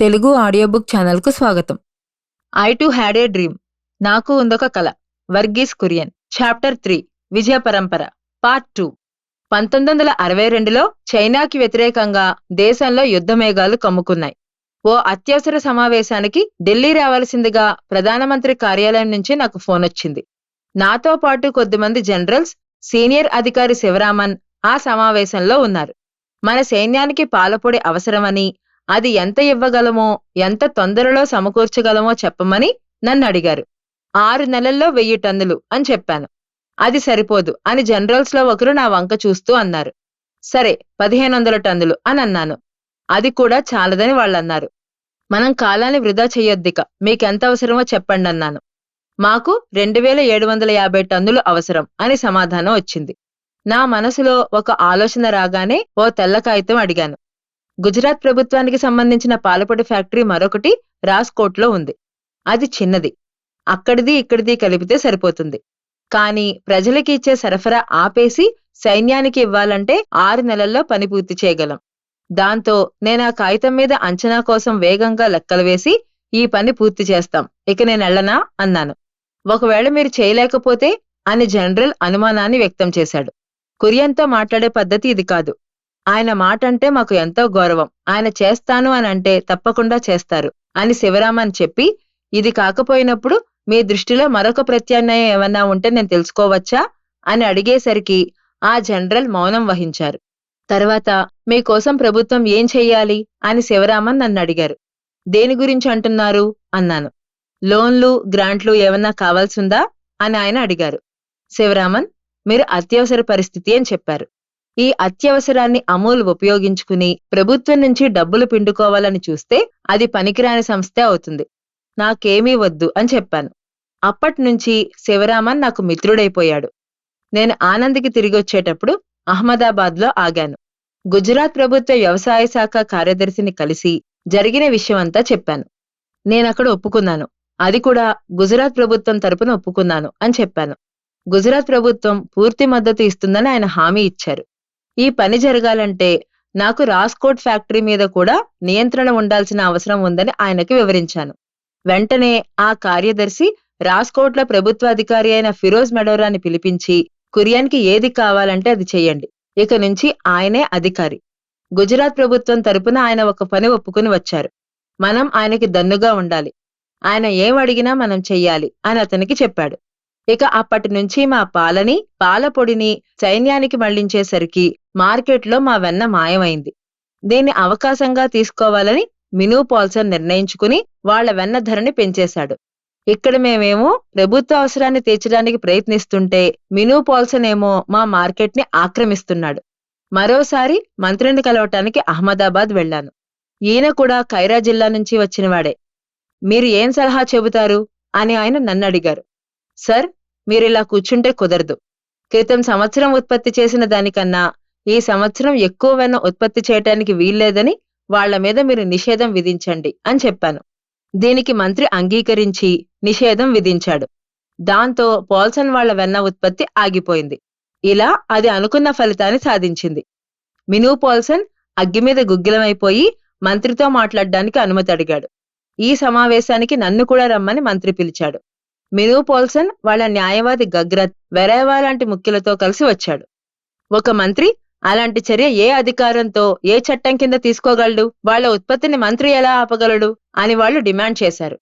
Telugu audio book ఛానల్కు స్వాగతం. I too had a dream. నాకు ఉందొక కల. వర్గీస్ కురియన్. Chapter three. విజయ పరంపర. Part two. పంతొమ్మిది వందల అరవై రెండులో చైనాకి వ్యతిరేకంగా దేశంలో యుద్ధమేఘాలు కమ్ముకున్నాయి. ఓ అత్యవసర సమావేశానికి ఢిల్లీ రావాల్సిందిగా ప్రధానమంత్రి కార్యాలయం నుంచి నాకు ఫోన్ వచ్చింది నాతో పాటు కొద్దిమంది జనరల్స్ సీనియర్ అధికారి శివరామన్ ఆ సమావేశంలో ఉన్నారు. మన సైన్యానికి పాలపొడి అవసరమని అది ఎంత ఇవ్వగలమో ఎంత తొందరలో సమకూర్చగలమో చెప్పమని నన్ను అడిగారు. ఆరు నెలల్లో వెయ్యి టన్నులు అని చెప్పాను. అది సరిపోదు అని జనరల్స్లో ఒకరు నా వంక చూస్తూ అన్నారు. సరే పదిహేను వందల టన్నులు అని అన్నాను. అది కూడా చాలదని వాళ్ళన్నారు. మనం కాలాన్ని వృధా చెయ్యొద్దిక మీకెంత అవసరమో చెప్పండి అన్నాను. మాకు రెండు వేల ఏడు వందల యాభై టన్నులు అవసరం అని సమాధానం వచ్చింది. నా మనసులో ఒక ఆలోచన రాగానే ఓ తెల్ల కాగితం అడిగాను. గుజరాత్ ప్రభుత్వానికి సంబంధించిన పాలపొడి ఫ్యాక్టరీ మరొకటి రాజ్కోట్లో ఉంది. అది చిన్నది. అక్కడిది ఇక్కడిది కలిపితే సరిపోతుంది. కానీ ప్రజలకి ఇచ్చే సరఫరా ఆపేసి సైన్యానికి ఇవ్వాలంటే ఆరు నెలల్లో పని పూర్తి చేయగలం. దాంతో నేను ఆ కాగితం మీద అంచనా కోసం వేగంగా లెక్కలు వేసి ఈ పని పూర్తి చేస్తాం. ఇక నేను వెళ్ళనా అన్నాను. ఒకవేళ మీరు చేయలేకపోతే అని జనరల్ అనుమానాన్ని వ్యక్తం చేశాడు. కురియన్తో మాట్లాడే పద్ధతి ఇది కాదు. ఆయన మాట అంటే మాకు ఎంతో గౌరవం. ఆయన చేస్తాను అని అంటే తప్పకుండా చేస్తారు. అని శివరామన్ చెప్పి ఇది కాకపోయినప్పుడు మీ దృష్టిలో మరొక ప్రత్యామ్నాయం ఏమన్నా ఉంటే నేను తెలుసుకోవచ్చా? అని అడిగేసరికి ఆ జనరల్ మౌనం వహించారు. తర్వాత మీకోసం ప్రభుత్వం ఏం చెయ్యాలి? అని శివరామన్ నన్ను అడిగారు. దేని గురించి అంటున్నారు? అన్నాను. లోన్లు గ్రాంట్లు ఏమన్నా కావాల్సిందా? అని ఆయన అడిగారు. శివరామన్ మీరు అత్యవసర పరిస్థితి అని చెప్పారు. ఈ అత్యవసరాన్ని అమూల్ ఉపయోగించుకుని ప్రభుత్వం నుంచి డబ్బులు పిండుకోవాలని చూస్తే అది పనికిరాని సంస్థే అవుతుంది. నాకేమీ వద్దు అని చెప్పాను. అప్పట్నుంచి శివరామన్ నాకు మిత్రుడైపోయాడు. నేను ఆనంద్కి తిరిగొచ్చేటప్పుడు అహ్మదాబాద్లో ఆగాను. గుజరాత్ ప్రభుత్వ వ్యవసాయ శాఖ కార్యదర్శిని కలిసి జరిగిన విషయమంతా చెప్పాను. నేనక్కడ ఒప్పుకున్నాను. అది కూడా గుజరాత్ ప్రభుత్వం తరపున ఒప్పుకున్నాను అని చెప్పాను. గుజరాత్ ప్రభుత్వం పూర్తి మద్దతు ఇస్తుందని ఆయన హామీ ఇచ్చారు. ఈ పని జరగాలంటే నాకు రాస్కోట్ ఫ్యాక్టరీ మీద కూడా నియంత్రణ ఉండాల్సిన అవసరం ఉందని ఆయనకి వివరించాను. వెంటనే ఆ కార్యదర్శి రాస్కోట్ల ప్రభుత్వ అధికారి అయిన ఫిరోజ్ మెడోరాని పిలిపించి కురియాన్కి ఏది కావాలంటే అది చెయ్యండి ఇక నుంచి ఆయనే అధికారి. గుజరాత్ ప్రభుత్వం తరపున ఆయన ఒక పని ఒప్పుకుని వచ్చారు. మనం ఆయనకి దన్నుగా ఉండాలి. ఆయన ఏం అడిగినా మనం చెయ్యాలి అని అతనికి చెప్పాడు. ఇక అప్పటి నుంచి మా పాలని పాలపొడిని సైన్యానికి మళ్ళించేసరికి మార్కెట్లో మా వెన్న మాయమైంది. దీన్ని అవకాశంగా తీసుకోవాలని మినూ పాల్సన్ నిర్ణయించుకుని వాళ్ళ వెన్న ధరని పెంచేశాడు. ఇక్కడ మేమేమో ప్రభుత్వ అవసరాన్ని తీర్చడానికి ప్రయత్నిస్తుంటే మినూ పాల్సన్ ఏమో మా మార్కెట్ని ఆక్రమిస్తున్నాడు. మరోసారి మంత్రిని కలవటానికి అహ్మదాబాద్ వెళ్ళాను ఈయన కూడా ఖైరా జిల్లా నుంచి వచ్చినవాడే. మీరు ఏం సలహా చెబుతారు? అని ఆయన నన్ను అడిగారు. సార్ మీరిలా కూర్చుంటే కుదరదు. క్రితం సంవత్సరం ఉత్పత్తి చేసిన దానికన్నా ఈ సంవత్సరం ఎక్కువ వెన్న ఉత్పత్తి చేయటానికి వీల్లేదని వాళ్ళ మీద మీరు నిషేధం విధించండి అని చెప్పాను. దీనికి మంత్రి అంగీకరించి నిషేధం విధించాడు. దాంతో పోల్సన్ వాళ్ళ వెన్న ఉత్పత్తి ఆగిపోయింది. ఇలా అది అనుకున్న ఫలితాన్ని సాధించింది. మినూ పోల్సన్ అగ్గిమీద గుగ్గిలమైపోయి మంత్రితో మాట్లాడడానికి అనుమతి అడిగాడు. ఈ సమావేశానికి నన్ను కూడా రమ్మని మంత్రి పిలిచాడు. మినూ పోల్సన్ వాళ్ళ న్యాయవాది గగ్రత్ వెరేవా లాంటి ముఖ్యులతో కలిసి వచ్చాడు. ఒక మంత్రి అలాంటి చర్య ఏ అధికారంతో ఏ చట్టం కింద తీసుకోగలడు? వాళ్ళ ఉత్పత్తిని మంత్రి ఎలా ఆపగలడు? అని వాళ్ళు డిమాండ్ చేశారు.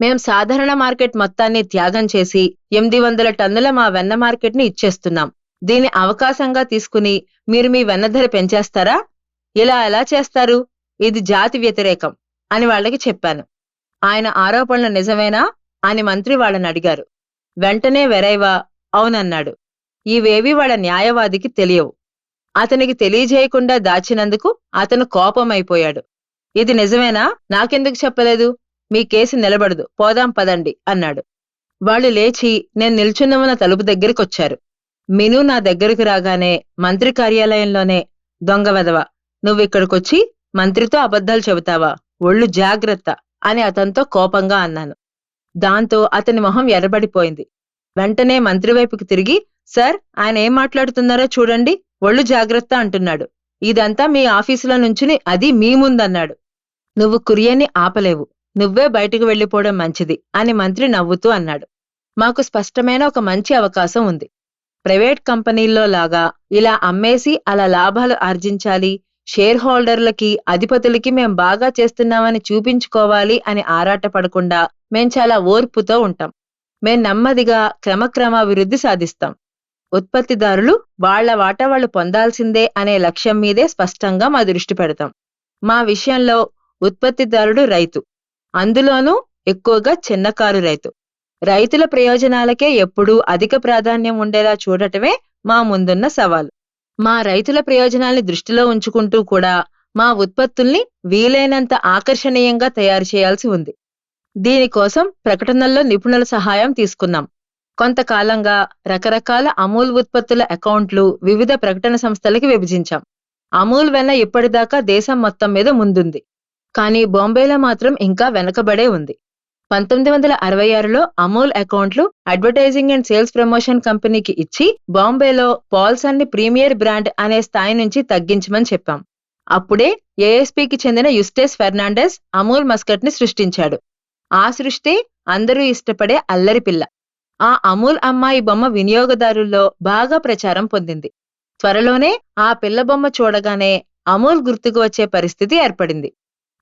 మేం సాధారణ మార్కెట్ మొత్తాన్ని త్యాగం చేసి ఎనిమిది వందల టన్నుల మా వెన్న మార్కెట్ని ఇచ్చేస్తున్నాం. దీన్ని అవకాశంగా తీసుకుని మీరు మీ వెన్న ధర పెంచేస్తారా? ఇలా ఎలా చేస్తారు? ఇది జాతి వ్యతిరేకం అని వాళ్ళకి చెప్పాను. ఆయన ఆరోపణలు నిజమేనా? అని మంత్రి వాళ్ళని అడిగారు వెంటనే వెరైవా అవునన్నాడు. ఇవేవి వాళ్ళ న్యాయవాదికి తెలియవు. అతనికి తెలియజేయకుండా దాచినందుకు అతను కోపమైపోయాడు. ఇది నిజమేనా? నాకెందుకు చెప్పలేదు? మీ కేసు నిలబడదు. పోదాం పదండి అన్నాడు. వాళ్ళు లేచి నేను నిల్చున్నమన్న తలుపు దగ్గరికొచ్చారు. మిను నా దగ్గరకు రాగానే మంత్రి కార్యాలయంలోనే దొంగ వెదవ నువ్విక్కడికొచ్చి మంత్రితో అబద్ధాలు చెబుతావా? ఒళ్ళు జాగ్రత్త అని అతనితో కోపంగా అన్నాను. దాంతో అతని మొహం ఎర్రబడిపోయింది. వెంటనే మంత్రి వైపుకి తిరిగి సార్ ఆయన ఏం మాట్లాడుతున్నారో చూడండి ఒళ్ళు జాగ్రత్త అంటున్నాడు. ఇదంతా మీ ఆఫీసులో నుంచుని అది మీ ముందన్నాడు. నువ్వు కురియన్ని ఆపలేవు. నువ్వే బయటకు వెళ్ళిపోవడం మంచిది అని మంత్రి నవ్వుతూ అన్నాడు. మాకు స్పష్టమైన ఒక మంచి అవకాశం ఉంది. ప్రైవేట్ కంపెనీల్లో లాగా ఇలా అమ్మేసి అలా లాభాలు ఆర్జించాలి షేర్ హోల్డర్లకి అధిపతులకి మేం బాగా చేస్తున్నామని చూపించుకోవాలి అని ఆరాటపడకుండా మేం చాలా ఓర్పుతో ఉంటాం. మేం నెమ్మదిగా క్రమక్రమాభివృద్ధి సాధిస్తాం. ఉత్పత్తిదారులు వాళ్ళ వాటా వాళ్ళు పొందాల్సిందే అనే లక్ష్యం మీదే స్పష్టంగా మా దృష్టి పెడతాం. మా విషయంలో ఉత్పత్తిదారుడు రైతు. అందులోనూ ఎక్కువగా చిన్నకారు రైతు. రైతుల ప్రయోజనాలకే ఎప్పుడూ అధిక ప్రాధాన్యం ఉండేలా చూడటమే మా ముందున్న సవాలు. మా రైతుల ప్రయోజనాల్ని దృష్టిలో ఉంచుకుంటూ కూడా మా ఉత్పత్తుల్ని వీలైనంత ఆకర్షణీయంగా తయారు చేయాల్సి ఉంది. దీనికోసం ప్రకటనల్లో నిపుణుల సహాయం తీసుకున్నాం. కొంతకాలంగా రకరకాల అమూల్ ఉత్పత్తుల అకౌంట్లు వివిధ ప్రకటన సంస్థలకి విభజించాం. అమూల్ వెన్న ఇప్పటిదాకా దేశం మొత్తం మీద ముందుంది. కానీ బాంబేలో మాత్రం ఇంకా వెనకబడే ఉంది. పంతొమ్మిది వందల అరవై ఆరులో అమూల్ అకౌంట్లు అడ్వర్టైజింగ్ అండ్ సేల్స్ ప్రమోషన్ కంపెనీకి ఇచ్చి బాంబేలో పాల్సన్ని ప్రీమియర్ బ్రాండ్ అనే స్థాయి నుంచి తగ్గించమని చెప్పాం. అప్పుడే ఏఎస్పీకి చెందిన యుస్టేస్ ఫెర్నాండెస్ అమూల్ మస్కట్ని సృష్టించాడు. ఆ సృష్టి అందరూ ఇష్టపడే అల్లరి పిల్ల. ఆ అమూల్ అమ్మాయి బొమ్మ వినియోగదారుల్లో బాగా ప్రచారం పొందింది. త్వరలోనే ఆ పిల్ల బొమ్మ చూడగానే అమూల్ గుర్తుకు వచ్చే పరిస్థితి ఏర్పడింది.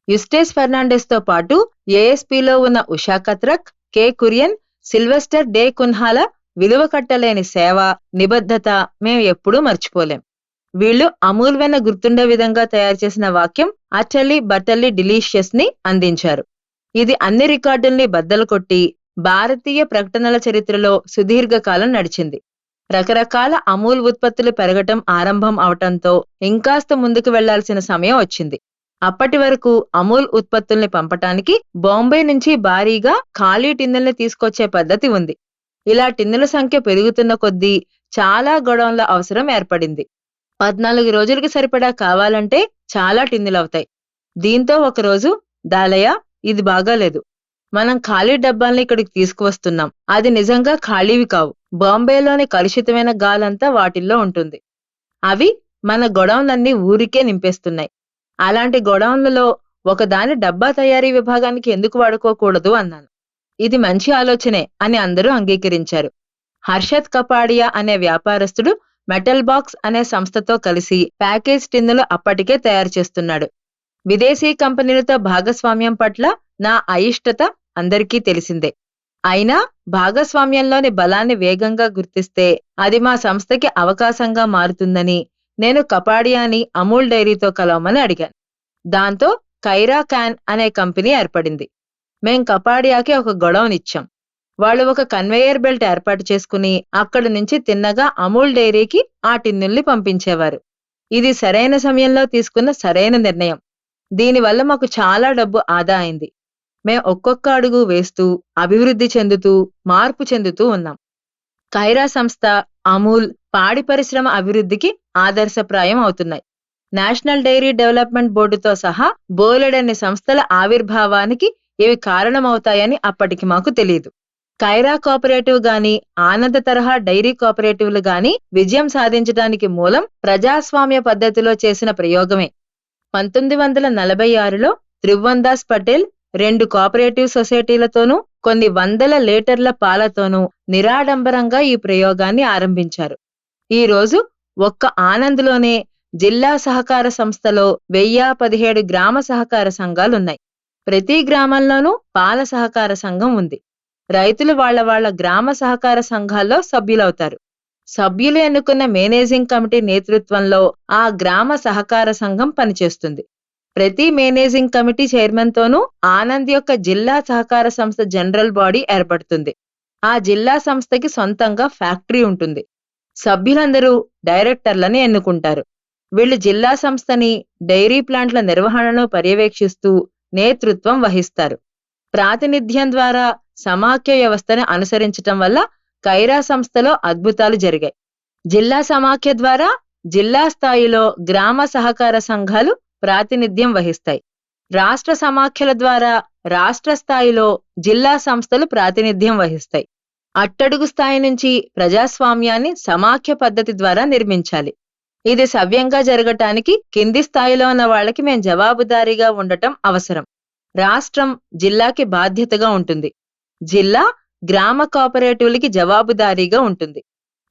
యుస్టేస్ ఫెర్నాండెస్తో పాటు ఏఎస్పీలో ఉన్న ఉషా కత్రక్ కే కురియన్ సిల్వెస్టర్ డే కున్హాల విలువ కట్టలేని సేవ నిబద్ధత మేం ఎప్పుడూ మర్చిపోలేం. వీళ్ళు అమూల్ వెన గుర్తుండే విధంగా తయారు చేసిన వాక్యం అటల్లీ బటల్లీ డిలీషియస్ని అందించారు. ఇది అన్ని రికార్డుల్ని బద్దలు కొట్టి భారతీయ ప్రకటనల చరిత్రలో సుదీర్ఘకాలం నడిచింది. రకరకాల అమూల్ ఉత్పత్తులు పెరగటం ఆరంభం అవటంతో ఇంకాస్త ముందుకు వెళ్ళాల్సిన సమయం వచ్చింది. అప్పటి వరకు అమూల్ ఉత్పత్తుల్ని పంపటానికి బాంబే నుంచి భారీగా ఖాళీ టిన్నుల్ని తీసుకొచ్చే పద్ధతి ఉంది. ఇలా టిన్నుల సంఖ్య పెరుగుతున్న కొద్దీ చాలా గొడవల అవసరం ఏర్పడింది. పద్నాలుగు రోజులకి సరిపడా కావాలంటే చాలా టిన్నులవుతాయి దీంతో ఒకరోజు దాలయ్య ఇది బాగాలేదు. మనం ఖాళీ డబ్బాల్ని ఇక్కడికి తీసుకువస్తున్నాం. అది నిజంగా ఖాళీవి కావు. బాంబేలోని కలుషితమైన గాలంతా వాటిల్లో ఉంటుంది. అవి మన గొడవలన్నీ ఊరికే నింపేస్తున్నాయి. అలాంటి గొడవన్లలో ఒకదాని డబ్బా తయారీ విభాగానికి ఎందుకు వాడుకోకూడదు అన్నాను. ఇది మంచి ఆలోచనే అని అందరూ అంగీకరించారు. హర్షత్ కపాడియా అనే వ్యాపారస్తుడు మెటల్ బాక్స్ అనే సంస్థతో కలిసి ప్యాకేజ్ టిన్నులు అప్పటికే తయారు చేస్తున్నాడు. విదేశీ కంపెనీలతో భాగస్వామ్యం పట్ల నా అయిష్టత అందరికీ తెలిసిందే. అయినా భాగస్వామ్యంలోని బలాన్ని వేగంగా గుర్తిస్తే అది మా సంస్థకి అవకాశంగా మారుతుందని నేను కపాడియాని అమూల్ డైరీతో కలవమని అడిగాను. దాంతో కైరా క్యాన్ అనే కంపెనీ ఏర్పడింది. మేం కపాడియాకి ఒక గొడవనిచ్చాం. వాళ్ళు ఒక కన్వేయర్ బెల్ట్ ఏర్పాటు చేసుకుని అక్కడి నుంచి తిన్నగా అమూల్ డైరీకి ఆ టిన్నుల్ని పంపించేవారు. ఇది సరైన సమయంలో తీసుకున్న సరైన నిర్ణయం. దీనివల్ల మాకు చాలా డబ్బు ఆదా అయింది. మేం ఒక్కొక్క అడుగు వేస్తూ అభివృద్ధి చెందుతూ మార్పు చెందుతూ ఉన్నాం. కైరా సంస్థ అమూల్ పాడి పరిశ్రమ అభివృద్ధికి ఆదర్శప్రాయం అవుతున్నాయి. నేషనల్ డైరీ డెవలప్మెంట్ బోర్డుతో సహా బోలెడన్ని సంస్థల ఆవిర్భావానికి ఇవి కారణమవుతాయని అప్పటికి మాకు తెలియదు కైరా కోఆపరేటివ్ గాని ఆనంద తరహా డైరీ కోఆపరేటివ్లు గాని విజయం సాధించడానికి మూలం ప్రజాస్వామ్య పద్ధతిలో చేసిన ప్రయోగమే. పంతొమ్మిది వందల నలభై ఆరులో త్రివందాస్ పటేల్ రెండు కోఆపరేటివ్ సొసైటీలతోనూ కొన్ని వందల లీటర్ల పాలతోనూ నిరాడంబరంగా ఈ ప్రయోగాన్ని ఆరంభించారు. ఈ రోజు ఒక్క ఆనంద్లోనే జిల్లా సహకార సంస్థలో వెయ్యి పదిహేడు గ్రామ సహకార సంఘాలున్నాయి. ప్రతి గ్రామంలోనూ పాల సహకార సంఘం ఉంది. రైతులు వాళ్ళ వాళ్ళ గ్రామ సహకార సంఘాల్లో సభ్యులవుతారు. సభ్యులు ఎన్నుకున్న మేనేజింగ్ కమిటీ నేతృత్వంలో ఆ గ్రామ సహకార సంఘం పనిచేస్తుంది. ప్రతి మేనేజింగ్ కమిటీ చైర్మన్ తోనూ ఆనంద్ యొక్క జిల్లా సహకార సంస్థ జనరల్ బాడీ ఏర్పడుతుంది. ఆ జిల్లా సంస్థకి సొంతంగా ఫ్యాక్టరీ ఉంటుంది. సభ్యులందరూ డైరెక్టర్లని ఎన్నుకుంటారు. వీళ్ళు జిల్లా సంస్థని డైరీ ప్లాంట్ల నిర్వహణను పర్యవేక్షిస్తూ నేతృత్వం వహిస్తారు. ప్రాతినిధ్యం ద్వారా సమాఖ్య వ్యవస్థను అనుసరించటం వల్ల కైరా సంస్థలో అద్భుతాలు జరిగాయి. జిల్లా సమాఖ్య ద్వారా జిల్లా స్థాయిలో గ్రామ సహకార సంఘాలు ప్రాతినిధ్యం వహిస్తాయి. రాష్ట్ర సమాఖ్యల ద్వారా రాష్ట్ర స్థాయిలో జిల్లా సంస్థలు ప్రాతినిధ్యం వహిస్తాయి. అట్టడుగు స్థాయి నుంచి ప్రజాస్వామ్యాన్ని సమాఖ్య పద్ధతి ద్వారా నిర్మించాలి. ఇది సవ్యంగా జరగటానికి కింది స్థాయిలో ఉన్న వాళ్ళకి మేము జవాబుదారీగా ఉండటం అవసరం. రాష్ట్రం జిల్లాకి బాధ్యతగా ఉంటుంది. జిల్లా గ్రామ కోఆపరేటివ్లకి జవాబుదారీగా ఉంటుంది.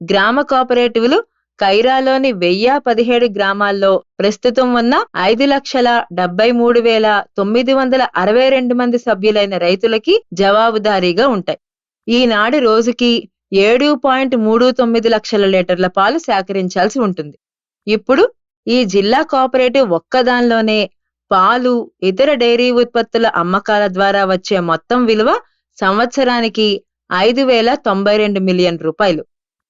గ్రామ కోఆపరేటివ్లు కైరాలోని వెయ్యి పదిహేడు గ్రామాల్లో ప్రస్తుతం ఉన్న ఐదు లక్షల డెబ్బై మూడు వేల తొమ్మిది వందల అరవై రెండు మంది సభ్యులైన రైతులకి జవాబుదారీగా ఉంటాయి. ఈనాడు రోజుకి ఏడు పాయింట్ మూడు తొమ్మిది లక్షల లీటర్ల పాలు సేకరించాల్సి ఉంటుంది. ఇప్పుడు ఈ జిల్లా కోఆపరేటివ్ ఒక్కదానిలోనే పాలు ఇతర డైరీ ఉత్పత్తుల అమ్మకాల ద్వారా వచ్చే మొత్తం విలువ సంవత్సరానికి ఐదు వేల తొంభై రెండు మిలియన్ రూపాయలు.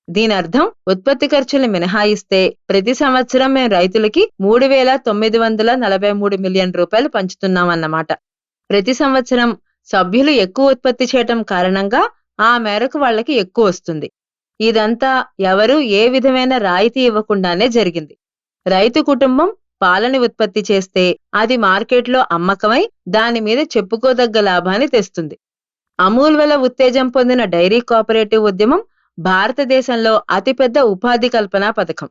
దీని అర్థం ఉత్పత్తి ఖర్చులు మినహాయిస్తే ప్రతి సంవత్సరం మేము రైతులకి మూడు వేల తొమ్మిది వందల నలభై మూడు మిలియన్ రూపాయలు పంచుతున్నామన్నమాట. ప్రతి సంవత్సరం సభ్యులు ఎక్కువ ఉత్పత్తి చేయటం కారణంగా ఆ మేరకు వాళ్ళకి ఎక్కువ వస్తుంది. ఇదంతా ఎవరూ ఏ విధమైన రాయితీ ఇవ్వకుండానే జరిగింది. రైతు కుటుంబం పాలని ఉత్పత్తి చేస్తే అది మార్కెట్లో అమ్మకమై దాని మీద చెప్పుకోదగ్గ లాభాన్ని తెస్తుంది. అమూల్ వల్ల ఉత్తేజం పొందిన డైరీ కోఆపరేటివ్ ఉద్యమం భారతదేశంలో అతిపెద్ద ఉపాధి కల్పన పథకం.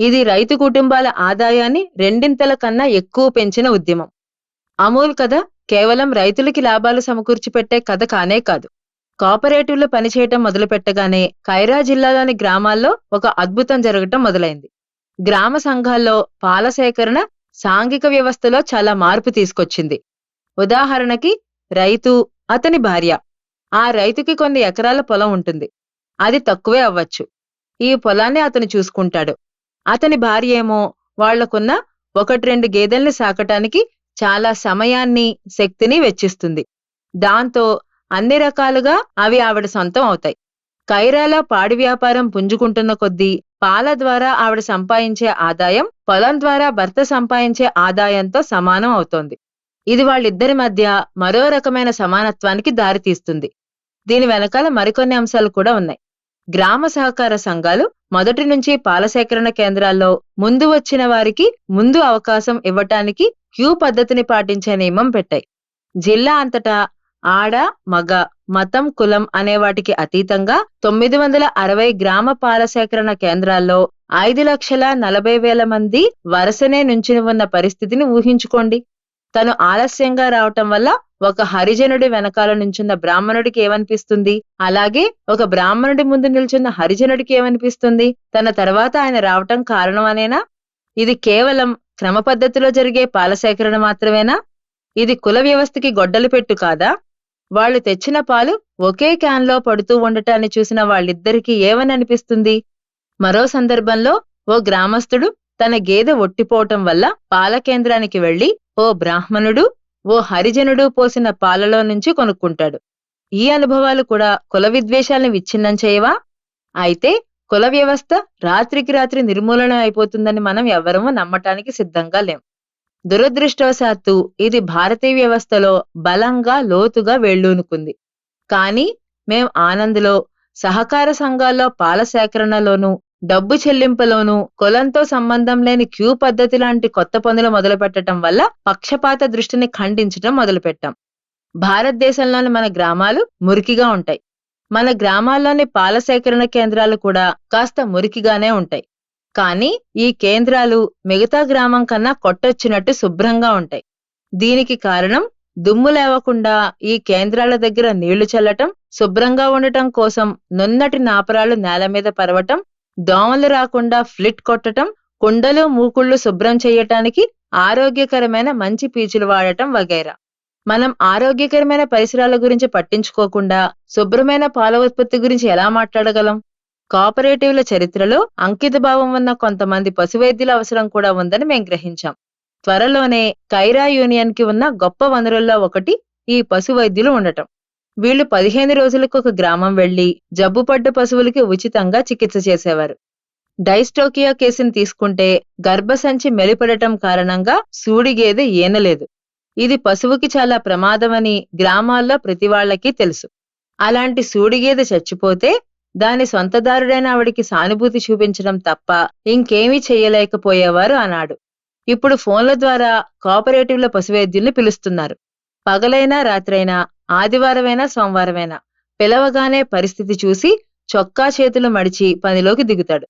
ఇది రైతు కుటుంబాల ఆదాయాన్ని రెండింతల కన్నా ఎక్కువ పెంచిన ఉద్యమం. అమూల్ కథ కేవలం రైతులకి లాభాలు సమకూర్చి పెట్టే కథ కానే కాదు. కోఆపరేటివ్లో పనిచేయటం మొదలుపెట్టగానే కైరా జిల్లాలోని గ్రామాల్లో ఒక అద్భుతం జరగటం మొదలైంది. గ్రామ సంఘాల్లో పాల సేకరణ సాంఘిక వ్యవస్థలో చాలా మార్పు తీసుకొచ్చింది. ఉదాహరణకి రైతు అతని భార్య. ఆ రైతుకి కొన్ని ఎకరాల పొలం ఉంటుంది. అది తక్కువే అవ్వచ్చు. ఈ పొలాన్ని అతను చూసుకుంటాడు. అతని భార్య ఏమో వాళ్ళకున్న ఒకటి రెండు గేదెల్ని సాకటానికి చాలా సమయాన్ని శక్తిని వెచ్చిస్తుంది. దాంతో అన్ని రకాలుగా అవి ఆవిడ సొంతం అవుతాయి. కైరాలో పాడి వ్యాపారం పుంజుకుంటున్న కొద్దీ పాల ద్వారా ఆవిడ సంపాదించే ఆదాయం పొలం ద్వారా భర్త సంపాదించే ఆదాయంతో సమానం అవుతోంది. ఇది వాళ్ళిద్దరి మధ్య మరో రకమైన సమానత్వానికి దారితీస్తుంది. దీని వెనకాల మరికొన్ని అంశాలు కూడా ఉన్నాయి. గ్రామ సహకార సంఘాలు మొదటి నుంచి పాల సేకరణ కేంద్రాల్లో ముందు వచ్చిన వారికి ముందు అవకాశం ఇవ్వటానికి క్యూ పద్ధతిని పాటించే నియమం పెట్టాయి. జిల్లా అంతటా ఆడ మగ మతం కులం అనే వాటికి అతీతంగా తొమ్మిది వందల అరవై గ్రామ పాల సేకరణ కేంద్రాల్లో ఐదు లక్షల నలభై వేల మంది వరుసనే నుంచుని ఉన్న పరిస్థితిని ఊహించుకోండి. తను ఆలస్యంగా రావటం వల్ల ఒక హరిజనుడి వెనకాల నుంచున్న బ్రాహ్మణుడికి ఏమనిపిస్తుంది? అలాగే ఒక బ్రాహ్మణుడి ముందు నిల్చున్న హరిజనుడికి ఏమనిపిస్తుంది? తన తర్వాత ఆయన రావటం కారణమనేనా? ఇది కేవలం క్రమ పద్ధతిలో జరిగే పాల సేకరణ మాత్రమేనా? ఇది కుల వ్యవస్థకి గొడ్డలు పెట్టు కాదా? వాళ్ళు తెచ్చిన పాలు ఒకే క్యాన్లో పడుతూ ఉండటాన్ని చూసిన వాళ్ళిద్దరికీ ఏమననిపిస్తుంది? మరో సందర్భంలో ఓ గ్రామస్తుడు తన గేదె ఒట్టిపోవటం వల్ల పాల కేంద్రానికి వెళ్ళి ఓ బ్రాహ్మణుడు ఓ హరిజనుడు పోసిన పాలలో నుంచి కొనుక్కుంటాడు. ఈ అనుభవాలు కూడా కుల విద్వేషాలను విచ్ఛిన్నం చేయవా? అయితే కుల వ్యవస్థ రాత్రికి రాత్రి నిర్మూలన అయిపోతుందని మనం ఎవ్వరమూ నమ్మటానికి సిద్ధంగా లేం. దురదృష్టవశాత్తు ఇది భారతీయ వ్యవస్థలో బలంగా లోతుగా వేళ్ళూనుకుంది. కానీ మేం ఆనంద్లో సహకార సంఘాల్లో పాల సేకరణలోనూ డబ్బు చెల్లింపులోనూ కులంతో సంబంధం లేని క్యూ పద్ధతి లాంటి కొత్త పనులు మొదలుపెట్టడం వల్ల పక్షపాత దృష్టిని ఖండించడం మొదలుపెట్టాం. భారతదేశంలోని మన గ్రామాలు మురికిగా ఉంటాయి. మన గ్రామాల్లోని పాల సేకరణ కేంద్రాలు కూడా కాస్త మురికిగానే ఉంటాయి. కానీ ఈ కేంద్రాలు మిగతా గ్రామం కన్నా కొట్టొచ్చినట్టు శుభ్రంగా ఉంటాయి. దీనికి కారణం దుమ్ము లేవకుండా ఈ కేంద్రాల దగ్గర నీళ్ళు చల్లటం శుభ్రంగా ఉండటం కోసం నున్నటి నాపరాలు నేల మీద పరవటం దోమలు రాకుండా ఫ్లిట్ కొట్టటం కుండలు మూకుళ్ళు శుభ్రం చేయటానికి ఆరోగ్యకరమైన మంచి పీచులు వాడటం వగైరా. మనం ఆరోగ్యకరమైన పరిసరాల గురించి పట్టించుకోకుండా శుభ్రమైన పాల ఉత్పత్తి గురించి ఎలా మాట్లాడగలం? కోఆపరేటివ్ల చరిత్రలో అంకితభావం ఉన్న కొంతమంది పశువైద్యుల అవసరం కూడా ఉందని మేం గ్రహించాం. త్వరలోనే కైరా యూనియన్కి ఉన్న గొప్ప వనరుల్లో ఒకటి ఈ పశువైద్యులు ఉండటం. వీళ్ళు పదిహేను రోజులకు ఒక గ్రామం వెళ్ళి జబ్బుపడ్డ పశువులకి ఉచితంగా చికిత్స చేసేవారు. డైస్టోకియా కేసుని తీసుకుంటే గర్భసంచి మెలిపడటం కారణంగా సూడిగేదె ఏనలేదు ఇది పశువుకి చాలా ప్రమాదమని గ్రామాల్లో ప్రతి వాళ్ళకి తెలుసు. అలాంటి సూడిగేదె చచ్చిపోతే దాని సొంతదారుడైన ఆవిడికి సానుభూతి చూపించడం తప్ప ఇంకేమీ చేయలేకపోయేవారు అన్నాడు. ఇప్పుడు ఫోన్ల ద్వారా కోఆపరేటివ్ల పశువైద్యుల్ని పిలుస్తున్నారు. పగలైనా రాత్రైనా ఆదివారమైనా సోమవారమైనా పిలవగానే పరిస్థితి చూసి చొక్కా చేతులు మడిచి పనిలోకి దిగుతాడు.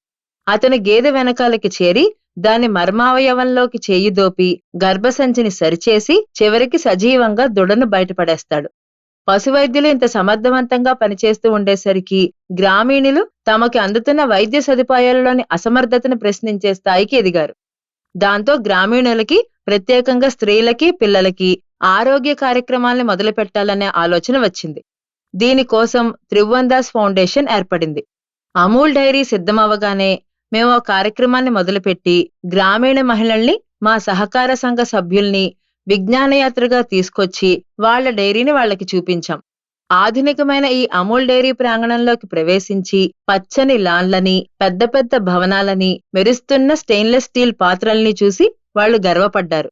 అతని గేదె వెనకాలకి చేరి దాని మర్మావయవంలోకి చేయి దోపి గర్భసంచిని సరిచేసి చివరికి సజీవంగా దుడను బయటపడేస్తాడు. పశువైద్యులు ఇంత సమర్థవంతంగా పనిచేస్తూ ఉండేసరికి గ్రామీణులు తమకి అందుతున్న వైద్య సదుపాయాలలోని అసమర్థతను ప్రశ్నించే స్థాయికి ఎదిగారు. దాంతో గ్రామీణులకి ప్రత్యేకంగా స్త్రీలకి పిల్లలకి ఆరోగ్య కార్యక్రమాల్ని మొదలు పెట్టాలనే ఆలోచన వచ్చింది. దీనికోసం త్రిభువన్దాస్ ఫౌండేషన్ ఏర్పడింది. అమూల్ డైరీ సిద్ధమవగానే మేము ఆ కార్యక్రమాన్ని మొదలుపెట్టి గ్రామీణ మహిళల్ని మా సహకార సంఘ సభ్యుల్ని విజ్ఞానయాత్రగా తీసుకొచ్చి వాళ్ళ డైరీని వాళ్ళకి చూపించాం. ఆధునికమైన ఈ అమూల్ డైరీ ప్రాంగణంలోకి ప్రవేశించి పచ్చని లాన్లని పెద్ద పెద్ద భవనాలని మెరుస్తున్న స్టెయిన్లెస్ స్టీల్ పాత్రల్ని చూసి వాళ్ళు గర్వపడ్డారు.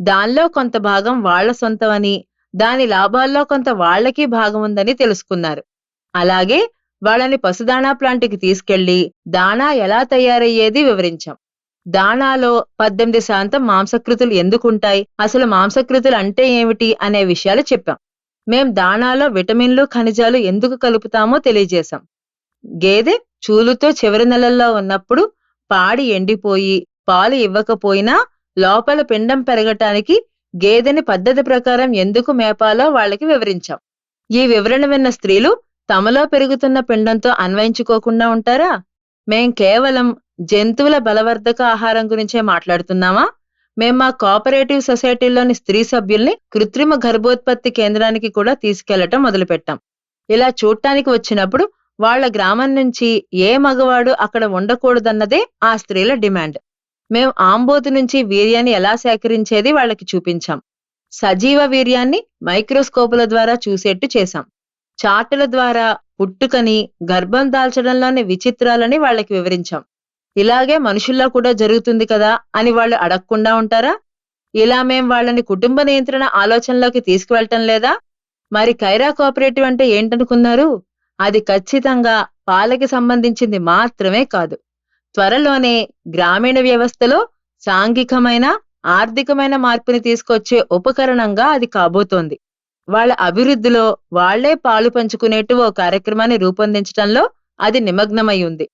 దానిలో కొంత భాగం వాళ్ళ సొంతమని దాని లాభాల్లో కొంత వాళ్ళకి భాగం ఉందని తెలుసుకున్నారు. అలాగే వాళ్ళని పశుదాణా ప్లాంట్కి తీసుకెళ్ళి దాణా ఎలా తయారయ్యేది వివరించాం. దాణాలో పద్దెనిమిది శాతం మాంసకృతులు ఎందుకుంటాయి? అసలు మాంసకృతులు అంటే ఏమిటి అనే విషయాలు చెప్పాం. మేం దాణాలో విటమిన్లు ఖనిజాలు ఎందుకు కలుపుతామో తెలియజేశాం. గేదె చూలుతో చివరి నెలల్లో ఉన్నప్పుడు పాడి ఎండిపోయి పాలు ఇవ్వకపోయినా లోపల పిండం పెరగటానికి గేదెని పద్ధతి ప్రకారం ఎందుకు మేపాలో వాళ్ళకి వివరించాం. ఈ వివరణ విన్న స్త్రీలు తమలో పెరుగుతున్న పిండంతో అన్వయించుకోకుండా ఉంటారా? మేం కేవలం జంతువుల బలవర్ధక ఆహారం గురించే మాట్లాడుతున్నామా? మేము మా కోఆపరేటివ్ సొసైటీలోని స్త్రీ సభ్యుల్ని కృత్రిమ గర్భోత్పత్తి కేంద్రానికి కూడా తీసుకెళ్ళటం మొదలుపెట్టాం. ఇలా చూడటానికి వచ్చినప్పుడు వాళ్ళ గ్రామం నుంచి ఏ మగవాడు అక్కడ ఉండకూడదన్నదే ఆ స్త్రీల డిమాండ్. మేం ఆంబోతు నుంచి వీర్యాన్ని ఎలా సేకరించేది వాళ్ళకి చూపించాం. సజీవ వీర్యాన్ని మైక్రోస్కోపుల ద్వారా చూసేట్టు చేశాం. చార్టుల ద్వారా పుట్టుకని గర్భం దాల్చడంలోని విచిత్రాలని వాళ్ళకి వివరించాం. ఇలాగే మనుషుల్లో కూడా జరుగుతుంది కదా అని వాళ్ళు అడగకుండా ఉంటారా? ఇలా మేం వాళ్ళని కుటుంబ నియంత్రణ ఆలోచనలోకి తీసుకువెళ్ళటం లేదా? మరి కైరా కోఆపరేటివ్ అంటే ఏంటనుకున్నారు? అది ఖచ్చితంగా పాలకి సంబంధించింది మాత్రమే కాదు. త్వరలోనే గ్రామీణ వ్యవస్థలో సాంఘికమైన ఆర్థికమైన మార్పుని తీసుకొచ్చే ఉపకరణంగా అది కాబోతోంది. వాళ్ళ అభివృద్ధిలో వాళ్ళే పాలు పంచుకునేట్టు ఓ కార్యక్రమాన్ని రూపొందించటంలో అది నిమగ్నమై ఉంది.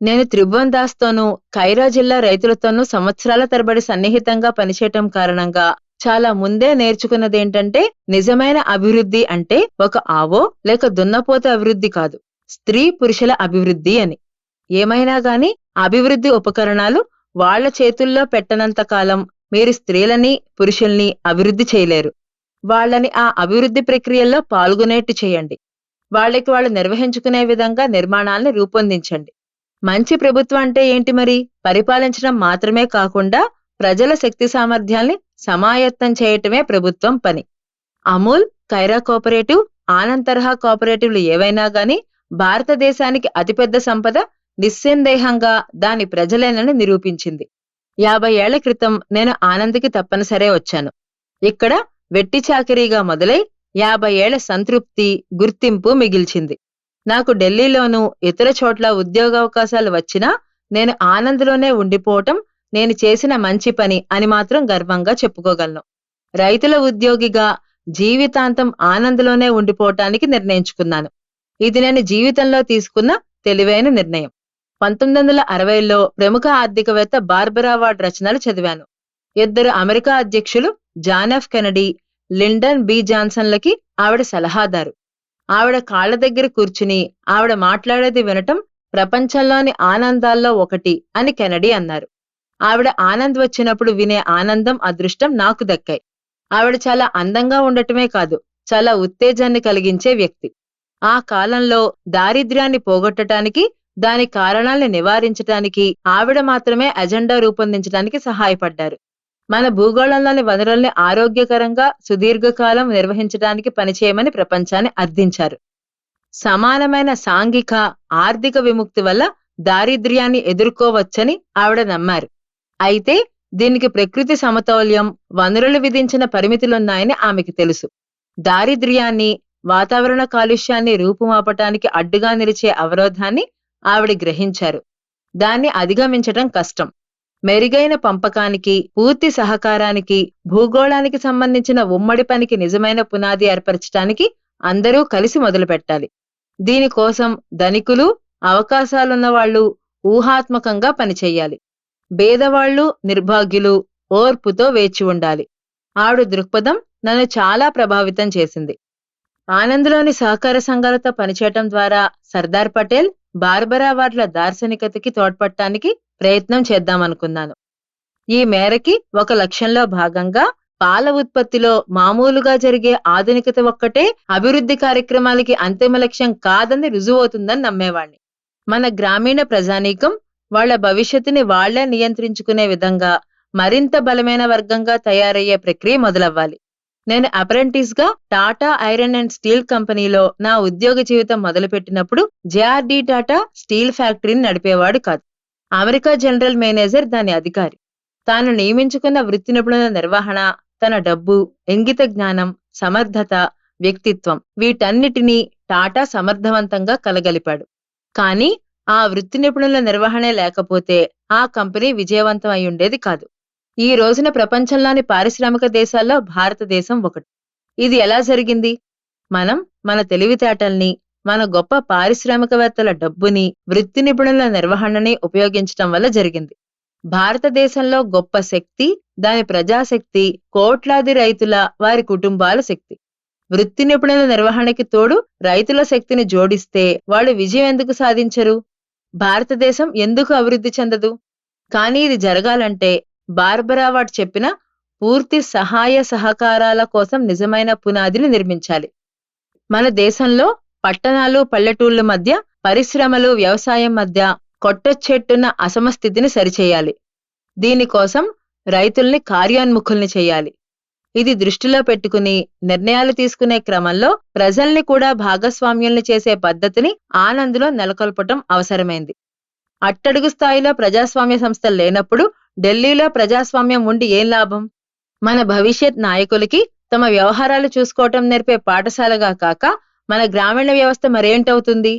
నేను త్రిభువన్ దాస్తోనూ ఖైరా జిల్లా రైతులతోనూ సంవత్సరాల తరబడి సన్నిహితంగా పనిచేయటం కారణంగా చాలా ముందే నేర్చుకున్నదేంటంటే నిజమైన అభివృద్ధి అంటే ఒక ఆవో లేక దున్నపోత అభివృద్ధి కాదు. స్త్రీ పురుషుల అభివృద్ధి అని. ఏమైనా గాని అభివృద్ధి ఉపకరణాలు వాళ్ళ చేతుల్లో పెట్టనంత కాలం మీరు స్త్రీలని పురుషుల్ని అభివృద్ధి చేయలేరు. వాళ్ళని ఆ అభివృద్ధి ప్రక్రియల్లో పాల్గొనేట్టు చేయండి. వాళ్ళకి వాళ్ళు నిర్వహించుకునే విధంగా నిర్మాణాలను రూపొందించండి. మంచి ప్రభుత్వం అంటే ఏంటి మరి? పరిపాలించడం మాత్రమే కాకుండా ప్రజల శక్తి సామర్థ్యాల్ని సమాయత్తం చేయటమే ప్రభుత్వం పని. అమూల్ కైరా కోఆపరేటివ్ ఆనంద్ తరహా కోఆపరేటివ్లు ఏవైనా గాని భారతదేశానికి అతిపెద్ద సంపద నిస్సందేహంగా దాని ప్రజలేనని నిరూపించింది. యాభై ఏళ్ళ క్రితం నేను ఆనంద్కి తప్పనిసరే వచ్చాను. ఇక్కడ వెట్టి చాకరీగా మొదలై యాభై ఏళ్ళ సంతృప్తి గుర్తింపు మిగిల్చింది. నాకు ఢిల్లీలోనూ ఇతర చోట్ల ఉద్యోగావకాశాలు వచ్చినా నేను ఆనందలోనే ఉండిపోవటం నేను చేసిన మంచి పని అని మాత్రం గర్వంగా చెప్పుకోగలను. రైతుల ఉద్యోగిగా జీవితాంతం ఆనంద్లోనే ఉండిపోవటానికి నిర్ణయించుకున్నాను. ఇది నేను జీవితంలో తీసుకున్న తెలివైన నిర్ణయం. పంతొమ్మిది వందల అరవైలో ప్రముఖ ఆర్థికవేత్త బార్బరా వార్డ్ రచనలు చదివాను. ఇద్దరు అమెరికా అధ్యక్షులు John F Kennedy Lyndon B. జాన్సన్లకి ఆవిడ సలహాదారు. ఆవిడ కాళ్ళ దగ్గర కూర్చుని ఆవిడ మాట్లాడేది వినటం ప్రపంచంలోని ఆనందాల్లో ఒకటి అని కెనడీ అన్నారు. ఆవిడ ఆనంద్ వచ్చినప్పుడు వినే ఆనందం అదృష్టం నాకు దక్కాయి. ఆవిడ చాలా అందంగా ఉండటమే కాదు చాలా ఉత్తేజాన్ని కలిగించే వ్యక్తి. ఆ కాలంలో దారిద్ర్యాన్ని పోగొట్టటానికి దాని కారణాల్ని నివారించటానికి ఆవిడ మాత్రమే అజెండా రూపొందించడానికి సహాయపడ్డారు. మన భూగోళంలోని వనరుల్ని ఆరోగ్యకరంగా సుదీర్ఘకాలం నిర్వహించడానికి పనిచేయమని ప్రపంచాన్ని అర్థించారు. సమానమైన సాంఘిక ఆర్థిక విముక్తి వల్ల దారిద్ర్యాన్ని ఎదుర్కోవచ్చని ఆవిడ నమ్మారు. అయితే దీనికి ప్రకృతి సమతౌల్యం వనరులు విధించిన పరిమితులున్నాయని ఆమెకి తెలుసు. దారిద్ర్యాన్ని వాతావరణ కాలుష్యాన్ని రూపుమాపటానికి అడ్డుగా నిలిచే అవరోధాన్ని ఆవిడ గ్రహించారు. దాన్ని అధిగమించటం కష్టం. మెరుగైన పంపకానికి పూర్తి సహకారానికి భూగోళానికి సంబంధించిన ఉమ్మడి పనికి నిజమైన పునాది ఏర్పరచటానికి అందరూ కలిసి మొదలుపెట్టాలి. దీనికోసం ధనికులు అవకాశాలున్న వాళ్ళు ఊహాత్మకంగా పనిచేయాలి. భేదవాళ్ళు నిర్భాగ్యులు ఓర్పుతో వేచి ఉండాలి. ఆవిడ దృక్పథం నన్ను చాలా ప్రభావితం చేసింది. ఆనంద్లోని సహకార సంఘాలతో పనిచేయటం ద్వారా సర్దార్ పటేల్ బార్బరా వార్ల దార్శనికతకి తోడ్పడటానికి ప్రయత్నం చేద్దామనుకున్నాను. ఈ మేరకి ఒక లక్ష్యంలో భాగంగా పాల ఉత్పత్తిలో మామూలుగా జరిగే ఆధునికత ఒక్కటే అభివృద్ధి కార్యక్రమాలకి అంతిమ లక్ష్యం కాదని రుజువవుతుందని నమ్మేవాణ్ణి. మన గ్రామీణ ప్రజానీకం వాళ్ళ భవిష్యత్తుని వాళ్ళే నియంత్రించుకునే విధంగా మరింత బలమైన వర్గంగా తయారయ్యే ప్రక్రియ మొదలవ్వాలి. నేను అప్రెంటిస్గా టాటా ఐరన్ అండ్ స్టీల్ కంపెనీలో నా ఉద్యోగ జీవితం మొదలుపెట్టినప్పుడు జేఆర్డి టాటా స్టీల్ ఫ్యాక్టరీని నడిపేవాడు కాదు. అమెరికా జనరల్ మేనేజర్ దాని అధికారి. తాను నియమించుకున్న వృత్తి నిపుణుల నిర్వహణ తన డబ్బు ఇంగిత జ్ఞానం సమర్థత వ్యక్తిత్వం వీటన్నిటినీ టాటా సమర్థవంతంగా కలగలిపాడు. కానీ ఆ వృత్తి నిపుణుల నిర్వహణే లేకపోతే ఆ కంపెనీ విజయవంతం అయి ఉండేది కాదు. ఈ రోజున ప్రపంచంలోని పారిశ్రామిక దేశాల్లో భారతదేశం ఒకటి. ఇది ఎలా జరిగింది? మనం మన తెలివితేటల్ని మన గొప్ప పారిశ్రామికవేత్తల డబ్బుని వృత్తి నిపుణుల నిర్వహణని ఉపయోగించటం వల్ల జరిగింది. భారతదేశంలో గొప్ప శక్తి దాని ప్రజాశక్తి కోట్లాది రైతుల వారి కుటుంబాల శక్తి. వృత్తి నిపుణుల నిర్వహణకి తోడు రైతుల శక్తిని జోడిస్తే వాళ్ళు విజయం ఎందుకు సాధించరు? భారతదేశం ఎందుకు అభివృద్ధి చెందదు? కానీ ఇది జరగాలంటే బార్బరా వాట్ చెప్పిన పూర్తి సహాయ సహకారాల కోసం నిజమైన పునాదిని నిర్మించాలి. మన దేశంలో పట్టణాలు పల్లెటూళ్ళ మధ్య పరిశ్రమలు వ్యవసాయం మధ్య కొట్టొచ్చెట్టున్న అసమస్థితిని సరిచేయాలి. దీనికోసం రైతుల్ని కార్యోన్ముఖుల్ని చేయాలి. ఇది దృష్టిలో పెట్టుకుని నిర్ణయాలు తీసుకునే క్రమంలో ప్రజల్ని కూడా భాగస్వామ్యుల్ని చేసే పద్ధతిని ఆనంద్లో నెలకొల్పటం అవసరమైంది. అట్టడుగు స్థాయిలో ప్రజాస్వామ్య సంస్థలు లేనప్పుడు ఢిల్లీలో ప్రజాస్వామ్యం ఉండి ఏం లాభం? మన భవిష్యత్ నాయకులకి తమ వ్యవహారాలు చూసుకోవటం నేర్పే పాఠశాలగా కాక మన గ్రామీణ వ్యవస్థ మరేంటవుతుంది?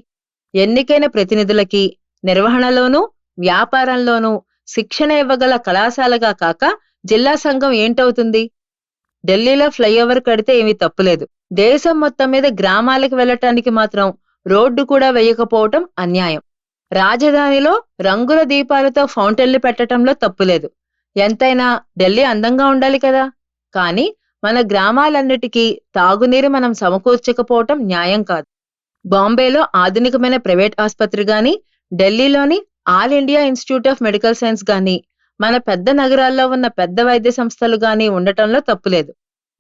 ఎన్నికైన ప్రతినిధులకి నిర్వహణలోనూ వ్యాపారంలోనూ శిక్షణ ఇవ్వగల కళాశాలగా కాక జిల్లా సంఘం ఏంటవుతుంది? ఢిల్లీలో ఫ్లైఓవర్ కడితే ఏమీ తప్పులేదు. దేశం మొత్తం మీద గ్రామాలకు వెళ్ళటానికి మాత్రం రోడ్డు కూడా వేయకపోవటం అన్యాయం. రాజధానిలో రంగుల దీపాలతో ఫౌంటైన్లు పెట్టటంలో తప్పులేదు. ఎంతైనా ఢిల్లీ అందంగా ఉండాలి కదా? కానీ మన గ్రామాలన్నిటికీ తాగునీరు మనం సమకూర్చకపోవటం న్యాయం కాదు. బాంబేలో ఆధునికమైన ప్రైవేట్ ఆసుపత్రి గాని ఢిల్లీలోని all India institute of medical science గాని మన పెద్ద నగరాల్లో ఉన్న పెద్ద వైద్య సంస్థలు గాని ఉండటంలో తప్పులేదు.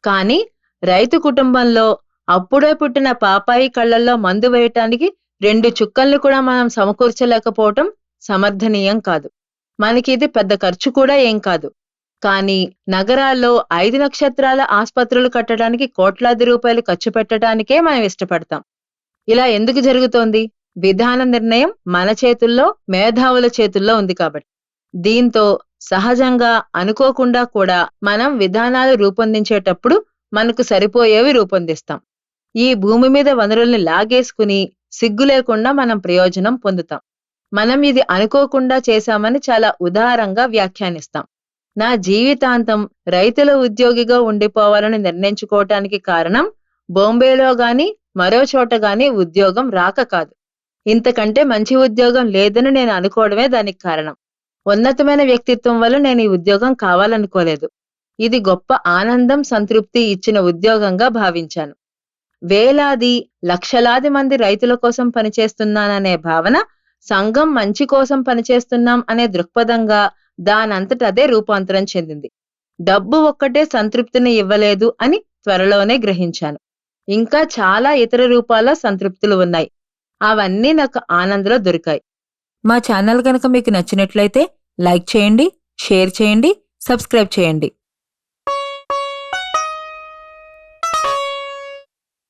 కానీ రైతు కుటుంబంలో అప్పుడే పుట్టిన పాపాయి కళ్ళల్లో మందు వేయటానికి రెండు చుక్కల్ని కూడా మనం సమకూర్చలేకపోవటం సమర్థనీయం కాదు. మనకి ఇది పెద్ద ఖర్చు కూడా ఏం కాదు. కానీ నగరాల్లో ఐదు నక్షత్రాల ఆసుపత్రులు కట్టడానికి కోట్లాది రూపాయలు ఖర్చు పెట్టడానికే మనం ఇష్టపడతాం. ఇలా ఎందుకు జరుగుతోంది? విధాన నిర్ణయం మన చేతుల్లో మేధావుల చేతుల్లో ఉంది కాబట్టి. దీంతో సహజంగా అనుకోకుండా కూడా మనం విధానాలు రూపొందించేటప్పుడు మనకు సరిపోయేవి రూపొందిస్తాం. ఈ భూమి మీద వనరుల్ని లాగేసుకుని సిగ్గు లేకుండా మనం ప్రయోజనం పొందుతాం. మనం ఇది అనుకోకుండా చేశామని చాలా ఉదారంగా వ్యాఖ్యానిస్తాం. నా జీవితాంతం రైతుల ఉద్యోగిగా ఉండిపోవాలని నిర్ణయించుకోవటానికి కారణం బొంబేలో గాని మరో చోట గాని ఉద్యోగం రాక కాదు. ఇంతకంటే మంచి ఉద్యోగం లేదని నేను అనుకోవడమే దానికి కారణం. ఉన్నతమైన వ్యక్తిత్వం వల్ల నేను ఈ ఉద్యోగం కావాలనుకోలేదు. ఇది గొప్ప ఆనందం సంతృప్తి ఇచ్చిన ఉద్యోగంగా భావించాను. వేలాది లక్షలాది మంది రైతుల కోసం పనిచేస్తున్నాననే భావన సంఘం మంచి కోసం పనిచేస్తున్నాం అనే దృక్పథంగా దానంతట అదే రూపాంతరం చెందింది. డబ్బు ఒక్కటే సంతృప్తిని ఇవ్వలేదు అని త్వరలోనే గ్రహించాను. ఇంకా చాలా ఇతర రూపాల సంతృప్తులు ఉన్నాయి. అవన్నీ నాకు ఆనందంలో దొరికాయి. మా ఛానల్ కనుక మీకు నచ్చినట్లయితే లైక్ చేయండి షేర్ చేయండి సబ్స్క్రైబ్ చేయండి.